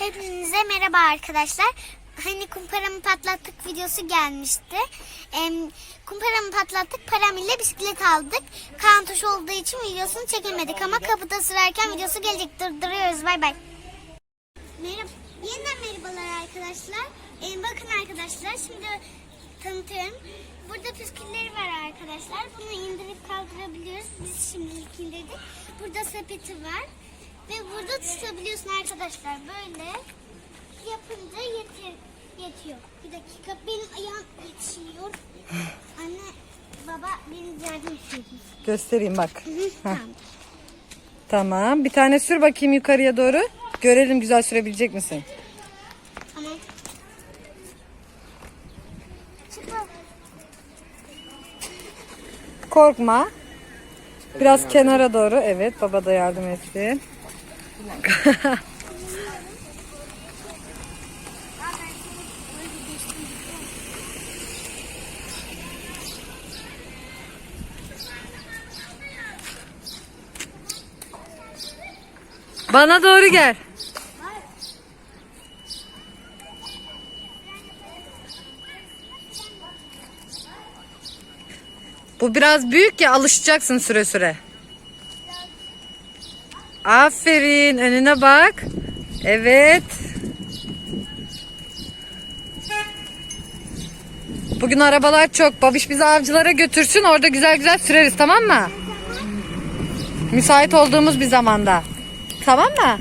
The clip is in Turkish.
Hepinize merhaba arkadaşlar. Hani kumparamı patlattık videosu gelmişti. Em, kumparamı patlattık param ile bisiklet aldık. Kantuş olduğu için videosunu çekemedik ama kapıda sürerken videosu gelecek. Durduruyoruz bay bay. Merhaba. Yeniden merhabalar arkadaşlar. Em, bakın arkadaşlar şimdi tanıtıyorum. Burada püskülleri var arkadaşlar. Bunu indirip kaldırabiliyoruz. Biz şimdilik indirdik. Burada sepeti var. Ve burada tutabiliyorsun arkadaşlar. Böyle yapınca yeter, yetiyor. Bir dakika benim ayağım yetişiyor. Anne baba beni yardım ediyor. Göstereyim bak. Tamam. Tamam. Bir tane sür bakayım yukarıya doğru. Görelim güzel sürebilecek misin? Tamam. Çıkma. Korkma. Biraz kenara doğru. Evet baba da yardım etsin. Bana doğru gel. Bu biraz büyük ya alışacaksın süre süre. Aferin önüne bak. Evet. Bugün arabalar çok. Babiş bizi avcılara götürsün. Orada güzel güzel süreriz tamam mı? Müsait olduğumuz bir zamanda. Tamam mı?